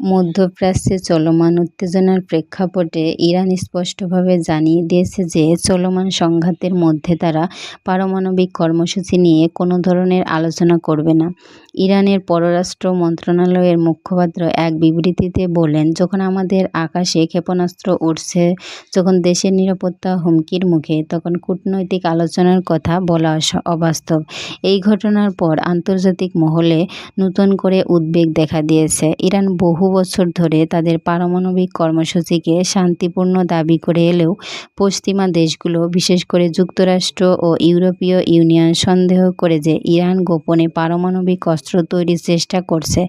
মধ্যপ্রাচ্যে চলমান উত্তেজনার প্রেক্ষাপটে ইরান স্পষ্টভাবে জানিয়ে দিয়েছে যে চলমান সংঘাতের মধ্যে তারা পারমাণবিক কর্মসূচি নিয়ে কোনো ধরনের আলোচনা করবে না। ইরানের পররাষ্ট্র মন্ত্রণালয়ের মুখপাত্র এক বিবৃতিতে বলেন, যখন আমাদের আকাশে ক্ষেপণাস্ত্র উঠছে যখন দেশের নিরাপত্তা হুমকির মুখে, তখন কূটনৈতিক আলোচনার কথা বলা অবাস্তব। এই ঘটনার পর আন্তর্জাতিক মহলে নতুন করে উদ্বেগ দেখা দিয়েছে। ইরান বহু বছর ধরে তাদের পারমাণবিক কর্মসূচিকে শান্তিপূর্ণ দাবি করে এলেও পশ্চিমা দেশগুলো, বিশেষ করে যুক্তরাষ্ট্র ও ইউরোপীয় ইউনিয়ন সন্দেহ করে যে ইরান গোপনে পারমাণবিক অস্ত্র তৈরির চেষ্টা করছে।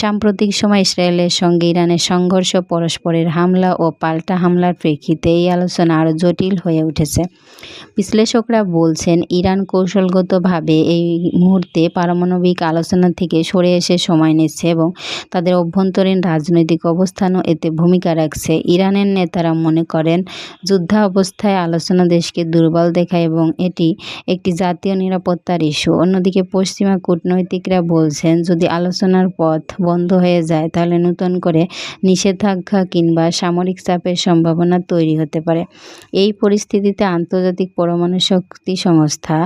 সাম্প্রতিক সময় ইসরায়েলের সঙ্গে ইরানের সংঘর্ষ, পরস্পরের হামলা ও পাল্টা হামলার প্রেক্ষিতে এই আলোচনা আরও জটিল হয়ে উঠেছে। বিশ্লেষকরা বলছেন, ইরান কৌশলগতভাবে এই মুহূর্তে পারমাণবিক আলোচনা থেকে সরে এসে সময় নিচ্ছে এবং তাদের অভ্যন্তরীণ রাজনৈতিক অবস্থানও এতে ভূমিকা রাখছে। ইরানের নেতারা মনে করেন, যুদ্ধাবস্থায় আলোচনা দেশকে দুর্বল দেখায় এবং এটি একটি জাতীয় নিরাপত্তার ইস্যু। অন্যদিকে পশ্চিমা কূটনীতিকরা বলছেন, যদি আলোচনার পথ বন্ধ হয়ে যায় তাহলে নতুন করে নিষেধাজ্ঞা কিংবা সামরিক চাপের সম্ভাবনা তৈরি হতে পারে। এই পরিস্থিতিতে আন্তর্জাতিক পরমাণু শক্তি সংস্থা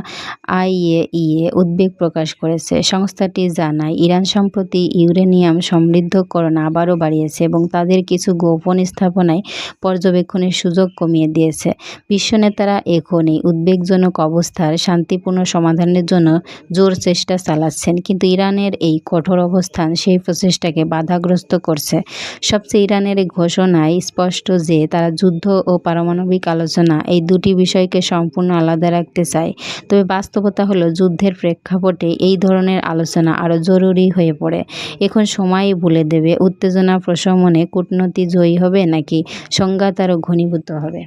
আইএইএ উদ্বেগ প্রকাশ করেছে। সংস্থাটি জানায়, ইরান সম্প্রতি ইউরেনিয়াম সমৃদ্ধকরণ আবারও বাড়িয়েছে এবং তাদের কিছু গোপন স্থাপনায় পর্যবেক্ষণের সুযোগ কমিয়ে দিয়েছে। বিশ্ব নেতারা এখন এই উদ্বেগজনক অবস্থার শান্তিপূর্ণ সমাধানের জন্য জোর চেষ্টা চালাচ্ছেন, কিন্তু ইরানের এই কঠোর অবস্থান সেই প্রচেষ্টাকে বাধাগ্রস্ত করছে। সবচেয়ে ইরানের এই ঘোষণায় স্পষ্ট যে তারা যুদ্ধ ও পারমাণবিক আলোচনা এই দুটি বিষয়কে সম্পূর্ণ আলাদা রাখতে চায়। তবে বাস্তবতা হলো, যুদ্ধের প্রেক্ষাপটে এই ধরনের আলোচনা আরও জরুরি হয়ে পড়ে। এখন সময়ই বলে দেবে উত্তেজনা প্রশমনে কূটনীতি জয়ী হবে নাকি সংঘাত আরও ঘনীভূত হবে।